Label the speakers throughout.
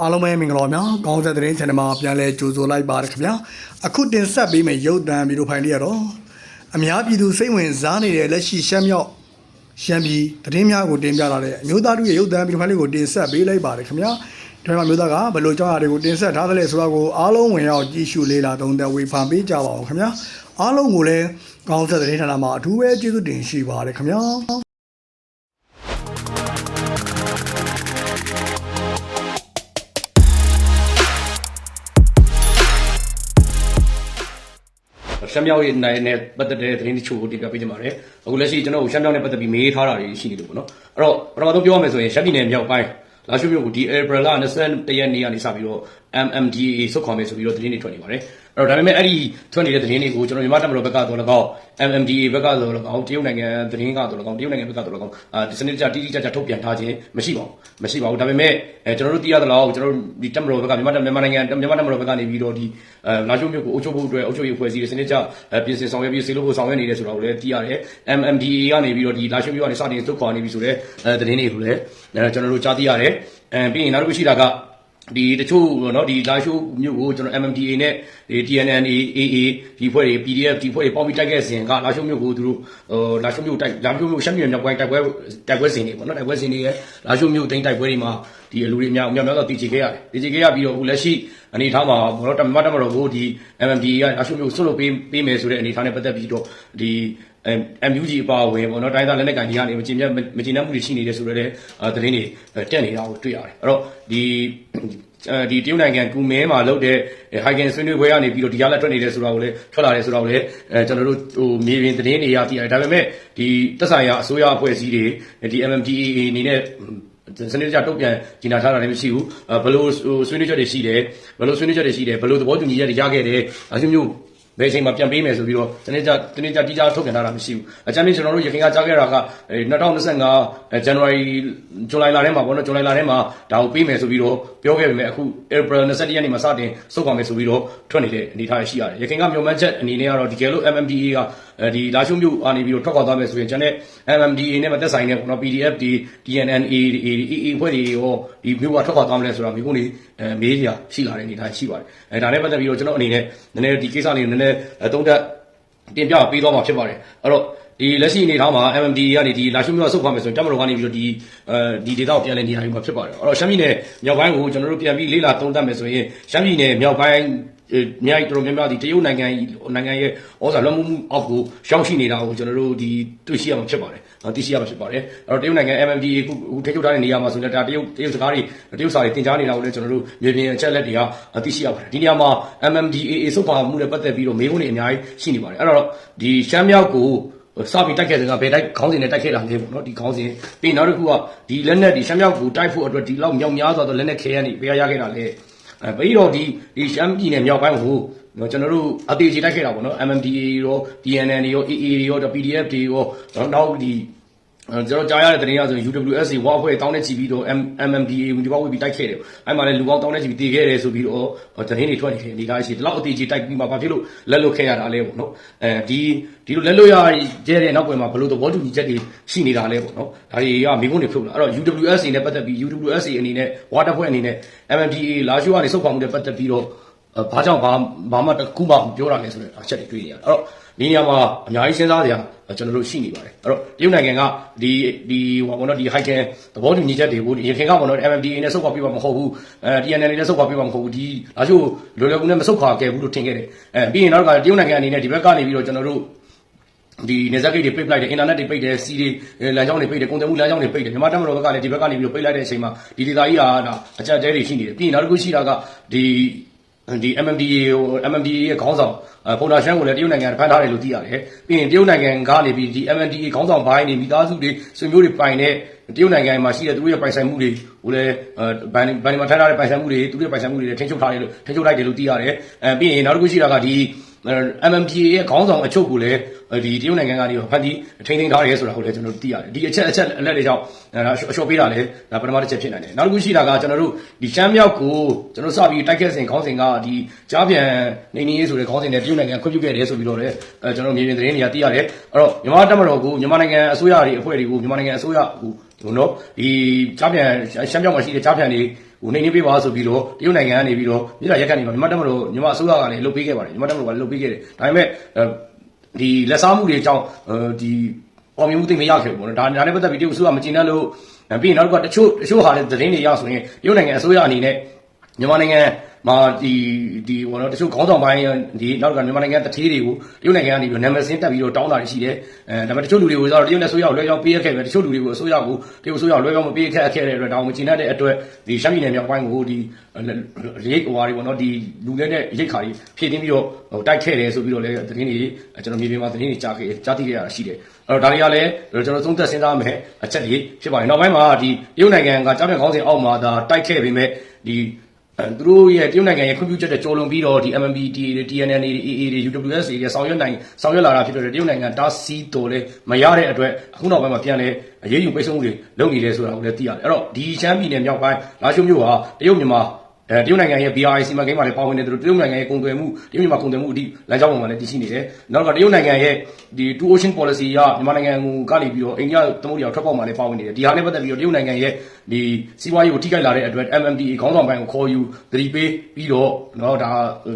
Speaker 1: အားလုံးပဲမင်္ဂလာပါများခေါင်းဆက်သတင်း channel မှာပြန်လဲကြိုဆိုလိုက်ပါရခင်ဗျာအခုတင်ဆက်ပေးမယ့်ရုပ်သံဗီဒီယိုဖိုင်လေးကတော့အများပြည်သူစိတ်ဝင်စားနေတဲ့လက်ရှိရှမ်းမြောက်ရှမ်းပြည်သတင်းများကိုတင်ပြလာတဲ့အမျိုးသားတို့ရဲ့ရုပ်သံဗီဒီယိုဖိုင်လေးကိုတင်ဆက်ပေးလိုက်ပါရခင်ဗျာဒီမှာမျိုးသားကဘယ်လိုကြောင်းအရာတွေကိုတင်ဆက်ထားသလဲဆိုတာကိုအားလုံးဝင်ရောက်ကြည့်ရှုလေ့လာသုံးသပ်ဝေဖန်ပေးကြပါအောင်ခင်ဗျာအားလုံးကိုလည်းခေါင်းဆက်သတင်းဌာနမှာအထူးပဲကျေးဇူးတင်ရှိပါတယ်ခင်ဗျာ
Speaker 2: ရှမ်းမြောက်ရဲ့နိုင်နဲ့ပတ်သက်တဲ့သတင်းတချို့ကိုတင်ပြပေးကြပါမယ်။အခုလက်ရှိကျွန်တော်တို့ရှမ်းမြောက်နဲ့ပတ်သက်ပြီးမေးထားတာတွေရှိနေလို့ပေါ့နော်။အဲ့တော့ပထမဆုံးပြောရမယ်ဆိုရင်ရှမ်းပြည်နယ်မြောက်ပိုင်းလာရှိုးမြို့ကိုဒီ April လ21ရက်နေ့ကနေစပြီးတော့ MMDA ဆုတ်ခွာမယ်ဆိုပြီးတော့သတင်းတွေထွက်နေပါတယ်။အဲ့တော့ဒါပေမဲ့အဲ့ဒီထွက်နေတဲ့သတင်းတွေကိုကျွန်တော်မြန်မာတပ်မတော်ဘက်ကတော့လည်းကောက် MMDA ဘက်ကတော့လည်းကောက်တရုတ်နိုင်ငံသတင်းကတော့လည်းကောက်တရုတ်နိုင်ငံဘက်ကတော့လည်းကောက်အာဒီစနစ်တကျတိတိကျကျထုတ်ပြန်ထားခြင်းမရှိပါဘူး။မရှိပါဘူး။ဒါပေမဲ့အဲကျွန်တော်တို့သိရသလောက်ကျွန်တော်တို့ဒီတပ်မတော်ဘက်ကမြန်မာတပ်မြန်မာနိုင်ငံမြန်မာတပ်မတော်ဘက်ကနေပြီးတော့ဒီအဲလာရှိုးမြို့ကိုအုပ်ချုပ်ဖို့အတွက်အုပ်ချုပ်ရေးဖွဲ့စည်းတဲ့စနစ်ကျအဲပြင်ဆင်ဆောင်ရွက်ပြီးစေလို့ဖို့ဆောင်ရွက်နေတယ်ဆိုတာကိုလည်းသိရတယ်။ MMDA ကနေပြီးတော့ဒီလာရှိုးမြို့ကနေစတင်သုတ်ခွာနေပြီဆိုတော့အဲသတင်းတွေကိုလည်းအဲကျွန်တော်တို့ကြားသိရတယ်။အဲပြီးရင်နောက်တစ်ခုရှိတာက ဒီတချို့เนาะဒီလာရှိုးမြို့ကိုကျွန်တော် MMDA နဲ့ဒီ TNN AA ဒီဖွဲ့တွေ PDF ဒီဖွဲ့တွေပေါင်းပြီးတိုက်ခဲ့စဉ်ကလာရှိုးမြို့ကိုသူတို့ဟိုလာရှိုးမြို့တိုက်လာရှိုးမြို့ရှမ်းပြည်မြောက်ပိုင်းတိုက်ပွဲတိုက်ပွဲစဉ်တွေပေါ့เนาะတိုက်ပွဲစဉ်တွေရဲ့လာရှိုးမြို့တိန်းတိုက်ပွဲတွေမှာဒီလူတွေများများများတော့တည်ချေခဲ့ရတယ်တည်ချေခဲ့ရပြီးတော့အခုလက်ရှိအနေထားမှာဘောတော့တမတ်တမတော်ကိုဒီ MMDA ကလာရှိုးမြို့ဆွတ်လို့ပေးပေးမယ်ဆိုတဲ့အနေထားနဲ့ပတ်သက်ပြီးတော့ဒီ MUG အပါအဝင်ပေါ့နော်တိုင်းသားလက်နက်ကန်ကြီးကနေမကျင်မြတ်မကျင်နှံ့မှုတွေရှိနေတယ်ဆိုတော့လည်းသတင်းတွေတက်နေတာကိုတွေ့ရတယ်အဲ့တော့ဒီအဲဒီတရုတ်နိုင်ငံကူမဲမှာလုပ်တဲ့ဟိုင်ဂန်ဆွေးနွေးပွဲကနေပြီးတော့ဒီရလက်ထွက်နေတယ်ဆိုတာကိုလည်းထွက်လာတယ်ဆိုတာကိုလည်းအဲကျွန်တော်တို့ဟိုမြေပြင်သတင်းတွေရသိရတယ်ဒါပေမဲ့ဒီတက်ဆိုင်ရာအစိုးရအဖွဲ့အစည်းတွေဒီ MMDAA အနေနဲ့စနစ်တကျတုတ်ပြန်ဂျင်နာထားတာလည်းမရှိဘူးဘယ်လိုဆွေးနွေးချက်တွေရှိတယ်ဘယ်လိုဆွေးနွေးချက်တွေရှိတယ်ဘယ်လိုသဘောတူညီချက်တွေရခဲ့တယ်အရှင်မျိုး ဘယ်အချိန်မှာပြန်ပေးမယ်ဆိုပြီးတော့တနေ့ကြတနေ့ကြတိကျထုတ်ပြန်ထားတာမရှိဘူးအကြမ်းဖျင်းကျွန်တော်တို့ရခိုင်ကကြားခဲ့တာက2025 January ဇူလိုင်လထဲမှာပေါ့နော်ဇူလိုင်လထဲမှာဒါကိုပေးမယ်ဆိုပြီးတော့ပြောခဲ့ပေမဲ့အခု April 21ရက်နေ့မှာစတင်စုပ်ကောင်မယ်ဆိုပြီးတော့ထွက်နေတဲ့အနေအထားရှိရတယ်ရခိုင်ကမျှော်မှန်းချက်အနေနဲ့ကတော့ဒီကယ်လို့ MMDA ကဒီလာရှုံမြို့အနေပြီးတော့ထွက်ခွာသွားမယ်ဆိုရင်ကျွန်တော် MMDA နဲ့မသက်ဆိုင်တဲ့ပေါ့နော် PDF ဒီ DNNA AA ဖွဲ့တွေရောဒီမြို့ကထွက်ခွာသွားမလဲဆိုတာမျိုးကနေအဲမေးကြရှိလာတဲ့အနေအထားရှိပါတယ်အဲဒါနဲ့ပတ်သက်ပြီးတော့ကျွန်တော်အနေနဲ့နည်းနည်းဒီကိစ္စလေးကိုနည်းနည်းသုံးသပ်တင်ပြပေးသွားမှာဖြစ်ပါတယ်အဲ့တော့ဒီလက်ရှိအနေထားမှာ MMD ကနေဒီလာရှုမြို့ဆုတ်ခွာမယ်ဆိုရင်တပ်မတော်ကနေပြီးတော့ဒီအဲဒီဒေသကိုပြန်လည်နေရာယူမှာဖြစ်ပါတယ်အဲ့တော့ရှမ်းပြည်နယ်မြောက်ပိုင်းကိုကျွန်တော်တို့ပြန်ပြီးလေးလာသုံးသပ်မယ်ဆိုရင်ရှမ်းပြည်နယ်မြောက်ပိုင်း မြိုက်တော်များများဒီတရုတ်နိုင်ငံနိုင်ငံရဲ့ဩဇာလွှမ်းမိုးမှုအောက်ကိုရှောင်းရှိနေတာကိုကျွန်တော်တို့ဒီတွေ့ရှိရမှာဖြစ်ပါတယ်။သိရှိရမှာဖြစ်ပါတယ်။အဲ့တော့တရုတ်နိုင်ငံ MMDA ခုခုထိချုပ်ထားတဲ့နေရာမှာဆိုရင်ဒါတရုတ်တရုတ်စကားတွေတရုတ်စာတွေတင်ကြားနေတာကိုလည်းကျွန်တော်တို့မြေပြင်အချက်လက်တွေကသိရှိရပါတယ်။ဒီနေရာမှာ MMDA စုပ်ပါမှုနဲ့ပတ်သက်ပြီးတော့မေးခွန်းတွေအများကြီးရှိနေပါတယ်။အဲ့တော့ဒီရှမ်းမြောက်ကိုစပြီးတိုက်ခဲ့တဲ့ကဘယ်တိုက်ခေါင်းစဉ်နဲ့တိုက်ခဲ့တာလဲပေါ့နော်ဒီခေါင်းစဉ်ပြီးနောက်တစ်ခုကဒီလက်နက်ဒီရှမ်းမြောက်ကိုတိုက်ဖို့အတွက်ဒီလောက်မြောက်များစွာသောလက်နက်ခဲရနေဘယ်ရရခဲ့တာလဲ အဲပြီးတော့ဒီဒီရှမ်းပြည်နယ်မြောက်ပိုင်းကိုနော်ကျွန်တော်တို့အသေးချေတိုက်ခဲ့တာပေါ့နော် MMDA ရော DNN ရော AA ရော PDF တွေရောနောက်ဒီ ကျွန်တော်ကြားရတဲ့သတင်းရဆိုရင် UWSA ဝါအဖွဲ့တောင်းတဲ့ချီပြီးတော့ MMDA ဝင်ဒီဘောက်ဝေးပြီးတိုက်ခဲ့တယ်။အဲ့မှာလည်းလူပေါင်းတောင်းတဲ့ချီပြီးတည်ခဲ့တယ်ဆိုပြီးတော့သတင်းတွေထွက်နေတယ်အနေသားရှိတယ်။ဒီလောက်အသေးချီတိုက်ပြီးမှဘာဖြစ်လို့လက်လွတ်ခဲ့ရတာလဲပေါ့နော်။အဲဒီဒီလိုလက်လွတ်ရကျတဲ့နောက်ွယ်မှာဘလို့သဘောတူညီချက်တွေရှိနေတာလဲပေါ့နော်။ဒါတွေကမိကုန်းတွေဖြုတ်လာ။အဲ့တော့ UWSA နဲ့ပတ်သက်ပြီး UWSA အနေနဲ့ဝါတပ်ဖွဲ့အနေနဲ့ MMDA လာရှိုးကနေစုပ်ဖော်မှုနဲ့ပတ်သက်ပြီးတော့ဘာကြောင့်ဘာဘာမှတခုမှပြောတာလဲဆိုတဲ့အချက်တွေတွေ့နေရတယ်။အဲ့တော့ ဒီနေရာမှာအများကြီးစဉ်းစားစရာကျွန်တော်တို့ရှိနေပါတယ်အဲ့တော့တရုတ်နိုင်ငံကဒီဒီဟိုဘောနော်ဒီ high can သဘောတူညီချက်တွေကိုရခိုင်ကဘောနော် MMDA နဲ့စုပ်ခွာပြပါမဟုတ်ဘူးအဲ TNL နဲ့စုပ်ခွာပြပါမဟုတ်ဘူးဒီလာချို့လွယ်လွယ်ကူနဲ့မစုပ်ခွာခဲ့ဘူးလို့ထင်ခဲ့တယ်အဲပြီးရင်နောက်ကတရုတ်နိုင်ငံအနေနဲ့ဒီဘက်ကနေပြီးတော့ကျွန်တော်တို့ဒီနေဇက်ဂိတ်တွေပိတ်လိုက်တယ်အင်တာနက်တွေပိတ်တယ်စီတွေလမ်းကြောင်းတွေပိတ်တယ်ကုန်သွယ်မှုလမ်းကြောင်းတွေပိတ်တယ်မြန်မာတပ်မတော်ဘက်ကလည်းဒီဘက်ကနေပြီးတော့ပိတ်လိုက်တဲ့အချိန်မှာဒီဒေသကြီးဟာအကြက်တဲတွေရှိနေတယ်ပြီးရင်နောက်တစ်ခုရှိတာကဒီ ဒီ MMDA ဟို MMDA ရဲ့ခေါင်းဆောင်ပုံနာရှမ်းကိုလည်းတရုတ်နိုင်ငံဖမ်းထားတယ်လို့သိရတယ်။ပြီးရင်တရုတ်နိုင်ငံကနေပြီးဒီ MMDA ခေါင်းဆောင်ဘိုင်းနေမိသားစုတွေဆွေမျိုးတွေပိုင်တဲ့တရုတ်နိုင်ငံမှာရှိတဲ့သူတို့ရဲ့ပိုင်ဆိုင်မှုတွေကိုလည်းဘန်ဘန်မှာထားထားတဲ့ပိုင်ဆိုင်မှုတွေသူတို့ရဲ့ပိုင်ဆိုင်မှုတွေလည်းထိန်းချုပ်ထားတယ်လို့ထိန်းချုပ်လိုက်တယ်လို့သိရတယ်။အဲပြီးရင်နောက်တစ်ခုရှိတာကဒီ MMDA ရဲ့ခေါင်းဆောင်အချုပ်ကိုလည်းဒီတရုတ်နိုင်ငံကနေဖန်တီးထိန်းသိမ်းထားတယ်ဆိုတာကိုလည်းကျွန်တော်တို့သိရတယ်ဒီအချက်အချက်အလက်တွေကြောင့်အလျှော့ပေးတာလည်းဒါပထမတစ်ချက်ဖြစ်နိုင်တယ်နောက်တစ်ခုရှိတာကကျွန်တော်တို့ဒီရှမ်းမြောက်ကိုကျွန်တော်စပြီးတိုက်ခဲ့စဉ်ခေါင်းစဉ်ကဒီကြားပြန်နေနေရေးဆိုတဲ့ခေါင်းစဉ်နဲ့တရုတ်နိုင်ငံခွင့်ပြုခဲ့တယ်ဆိုပြီးတော့လည်းအဲကျွန်တော်မြေပြင်သတင်းတွေကသိရတယ်အဲ့တော့မြန်မာတပ်မတော်ကိုမြန်မာနိုင်ငံအစိုးရတွေအဖွဲ့တွေကိုမြန်မာနိုင်ငံအစိုးရဟိုဟိုနော်ဒီကြားပြန်ရှမ်းမြောက်မှာရှိတဲ့ကြားပြန်တွေ ဟဟိုနေနေပေးပါဆိုပြီးတော့တရုတ်နိုင်ငံကနေပြီးတော့မြေတာရက်ကန်နေမှာမြန်မာတက်မလို့မြန်မာအစိုးရကလည်းလုပ်ပေးခဲ့ပါတယ်မြန်မာတက်မလို့ကလည်းလုပ်ပေးခဲ့တယ်ဒါပေမဲ့ဒီလက်စားမှုတွေအကြောင်းဒီအောင်မြင်မှုသိမရခဲ့ဘူးပေါ့နော်ဒါဒါနဲ့ပတ်သက်ပြီးတရုတ်အစိုးရမကျင်တတ်လို့ပြီးရင်နောက်တစ်ခါတချို့တချို့ဟာလည်းသတင်းတွေရဆိုရင်တရုတ်နိုင်ငံအစိုးရအနေနဲ့မြန်မာနိုင်ငံ မှာဒီဒီဟိုတော့တချို့ခေါင်းဆောင်ပိုင်းဒီနောက်ကမြန်မာနိုင်ငံတထေးတွေကိုတရုတ်နိုင်ငံကနေပြီးနာမည်စင်းတက်ပြီးတော့တောင်းတာရှိတယ်အဲဒါပေမဲ့တချို့လူတွေကိုဆိုတော့တရုတ်နဲ့ဆိုရလွှဲကြောင်းပေးရခဲ့ပဲတချို့လူတွေကိုအစိုးရကိုတရုတ်အစိုးရလွှဲကြောင်းမပေးခဲ့ခဲ့တဲ့အတွက်ဒါမှမကျင်တဲ့အတွက်ဒီရှမ်းပြည်နယ်မြောက်ပိုင်းကိုဒီရိတ်ဟိုဟာတွေပေါ့နော်ဒီလူလဲတဲ့ရိတ်ခါကြီးဖြည့်တင်းပြီးတော့ဟိုတိုက်ခဲ့တယ်ဆိုပြီးတော့လည်းသတင်းတွေကျွန်တော်မြေပြင်မှာသတင်းတွေကြားခဲ့ကြားသိခဲ့ရတာရှိတယ်အဲ့တော့ဒါတွေကလည်းကျွန်တော်သုံးသက်စဉ်းစားမယ်အချက်တွေဖြစ်ပါတယ်နောက်ပိုင်းမှာဒီတရုတ်နိုင်ငံကကြောက်တဲ့ခေါင်းစဉ်အောက်မှာဒါတိုက်ခဲ့ပေမဲ့ဒီအဲ သူတို့ရဲ့တရုတ်နိုင်ငံရဲ့ခွင့်ပြုချက်တဲ့ကြော်လွန်ပြီးတော့ဒီ MMB TNN AA တွေ UWS တွေဆောင်ရွက်နိုင်ဆောင်ရွက်လာတာဖြစ်တဲ့တရုတ်နိုင်ငံတားဆီးတော်လဲမရတဲ့အတွက်အခုနောက်ပိုင်းမှာပြန်လဲအရေးယူပိတ်ဆို့မှုတွေလုပ်နေတယ်ဆိုတာကိုလည်းသိရတယ်အဲ့တော့ဒီချမ်းပြည်နယ်မြောက်ပိုင်းလာရှိုးမြို့ဟာတရုတ်မြန်မာ အဲတရုတ်နိုင်ငံရဲ့ BRI စီမံကိန်းမှာလည်းပါဝင်နေတယ်လို့တရုတ်နိုင်ငံရဲ့ကုန်သွယ်မှုတရုတ်မြန်မာကုန်သွယ်မှုအထိလမ်းကြောင်းပေါ်မှာလည်းတည်ရှိနေတယ်။နောက်ကတရုတ်နိုင်ငံရဲ့ဒီ two ocean policy ကမြန်မာနိုင်ငံကနေပြီးတော့အိန္ဒိယသမုဒ္ဒရာထွက်ပေါက်မှာလည်းပါဝင်နေတယ်။ဒီဟာနဲ့ပတ်သက်ပြီးတော့တရုတ်နိုင်ငံရဲ့ဒီစီးပွားရေးကိုထိခိုက်လာတဲ့အတွက် MMDA ခေါင်းဆောင်ပိုင်းကိုခေါ်ယူသတိပေးပြီးတော့နော်ဒါ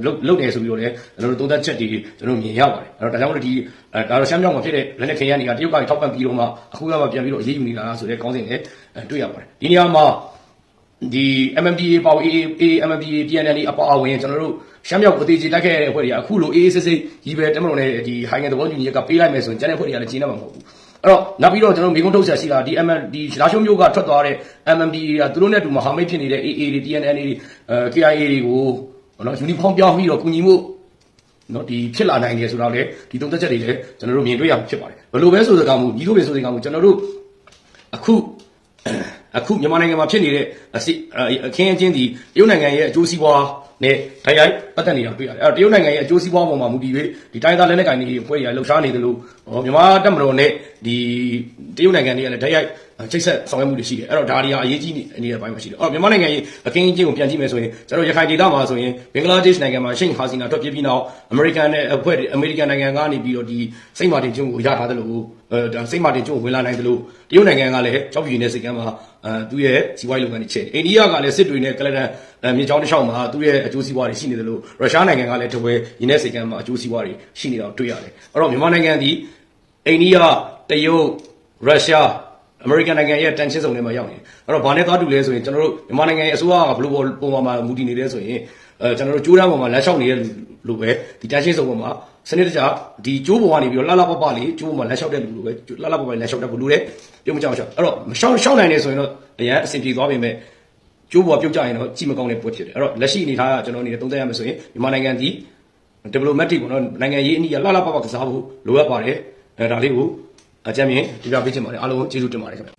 Speaker 2: လုတ်လုတ်တယ်ဆိုပြီးတော့လည်းကျွန်တော်တို့သုံးသပ်ချက်တွေကျွန်တော်မြင်ရပါတယ်။အဲ့တော့ဒါကြောင့်မို့လို့ဒီအဲဒါတော့ရှမ်းမြောက်မှာဖြစ်တဲ့လက်နက်ခဲယမ်းတွေကတရုတ်ကထောက်ပံ့ပြီးတော့မှအခုကမှပြန်ပြီးတော့အရေးယူနေတာဆိုတဲ့ခေါင်းစဉ်နဲ့တွေ့ရပါတယ်။ဒီနေရာမှာ ဒီ MMDA ပေါ့ AA MMDA PNL အပါအဝင်ကျွန်တော်တို့ရှမ်းမြောက်ကိုအသေးချေတက်ခဲ့တဲ့အဖွဲ့တွေကအခုလိုအေးအေးဆေးဆေးကြီးပဲတက်မလို့နဲ့ဒီဟိုင်းငယ်သဘောတူညီချက်ကပေးလိုက်မယ်ဆိုရင်ကျန်တဲ့အဖွဲ့တွေကလည်းကျင်းနေမှာမဟုတ်ဘူးအဲ့တော့နောက်ပြီးတော့ကျွန်တော်မိကုန်းထုတ်ဆက်ရှိတာဒီ MM ဒီလာရှုံးမျိုးကထွက်သွားတဲ့ MMDA ကသူတို့နဲ့တူမဟာမိတ်ဖြစ်နေတဲ့ AA တွေ TNL တွေအဲ KIA တွေကိုနော်ယူနီဖောင်းပြောင်းပြီးတော့ကူညီမှုနော်ဒီဖြစ်လာနိုင်တယ်ဆိုတော့လေဒီသုံးသက်ချက်တွေလည်းကျွန်တော်တို့မြင်တွေ့ရမှာဖြစ်ပါတယ်ဘယ်လိုပဲဆိုစကားမှုညီတို့ပဲဆိုစကားမှုကျွန်တော်တို့အခု အခုမြန်မာနိုင်ငံမှာဖြစ်နေတဲ့အစစ်အခင်းအကျင်းဒီတရုတ်နိုင်ငံရဲ့အကျိုးစီးပွားနဲ့ထိုင်ရိုက်ပတ်သက်နေတာတွေ့ရတယ်အဲ့တော့တရုတ်နိုင်ငံရဲ့အကျိုးစီးပွားပေါ်မှာမူတည်ပြီးဒီတိုင်းသားလက်နက်ကိုင်တွေဖွဲ့ရလှုပ်ရှားနေတယ်လို့မြန်မာတပ်မတော်နဲ့ဒီတရုတ်နိုင်ငံတွေကလည်းထိုင်ရိုက် ချိတ်ဆက်ဆောင်ရွက်မှုတွေရှိတယ်အဲ့တော့ဒါတွေကအရေးကြီးနေတဲ့ဘိုင်းမှာရှိတယ်အဲ့တော့မြန်မာနိုင်ငံရဲ့အခင်းအကျင်းကိုပြန်ကြည့်မယ်ဆိုရင်ကျွန်တော်ရခိုင်ဒေသမှာဆိုရင်ဘင်္ဂလားဒေ့ရှ်နိုင်ငံမှာရှိန်ဟာစီနာထွက်ပြေးပြီးနောက်အမေရိကန်နဲ့အဖွဲ့အမေရိကန်နိုင်ငံကနေပြီးတော့ဒီစိတ်မာတင်ကျွန်းကိုရထားတယ်လို့အဲဒါစိတ်မာတင်ကျွန်းကိုဝင်လာနိုင်တယ်လို့တရုတ်နိုင်ငံကလည်းကြောက်ပြည်နေတဲ့စိတ်ကမ်းမှာအဲသူ့ရဲ့စီးပွားရေးလုပ်ငန်းတွေချဲ့အိန္ဒိယကလည်းစစ်တွေနဲ့ကလဒန်မြေချောင်းတစ်လျှောက်မှာသူ့ရဲ့အကျိုးစီးပွားတွေရှိနေတယ်လို့ရုရှားနိုင်ငံကလည်းတဝဲရင်းတဲ့စိတ်ကမ်းမှာအကျိုးစီးပွားတွေရှိနေတာကိုတွေ့ရတယ်အဲ့တော့မြန်မာနိုင်ငံဒီအိန္ဒိယတရုတ်ရုရှား အမေရိကန်နိုင်ငံရဲ့တန်ချင်းစုံထဲမှာရောက်နေတယ်အဲ့တော့ဘာနဲ့သွားတူလဲဆိုရင်ကျွန်တော်တို့မြန်မာနိုင်ငံရဲ့အစိုးရကဘယ်လိုပုံပေါ်မှာမူတည်နေလဲဆိုရင်အဲကျွန်တော်တို့ကြိုးတန်းပေါ်မှာလမ်းလျှောက်နေတဲ့လူပဲဒီတန်ချင်းစုံပေါ်မှာစနစ်တကျဒီကျိုးပေါ်ကနေပြီးတော့လှလှပပလေးကျိုးပေါ်မှာလမ်းလျှောက်တဲ့လူလိုပဲလှလှပပလမ်းလျှောက်တဲ့လူလိုတဲ့ပြုံးမကြောက်ရှောက်အဲ့တော့မရှောက်ရှောက်နိုင်နေဆိုရင်တော့အရန်အဆင်ပြေသွားပြီမဲ့ကျိုးပေါ်ပြုတ်ကြရင်တော့ကြည့်မကောင်းတဲ့ပွဲဖြစ်တယ်အဲ့တော့လက်ရှိအနေထားကကျွန်တော်အနေနဲ့သုံးသပ်ရမယ်ဆိုရင်မြန်မာနိုင်ငံဒီ diplomatic ပေါ့နော်နိုင်ငံရေးအနည်းလှလှပပကစားဖို့လိုအပ်ပါတယ်အဲဒါလေးကို အကြမ်းမြင်ပြပြပေးချင်ပါတယ်အားလုံးကျေးဇူးတင်ပါတယ်ခင်ဗျ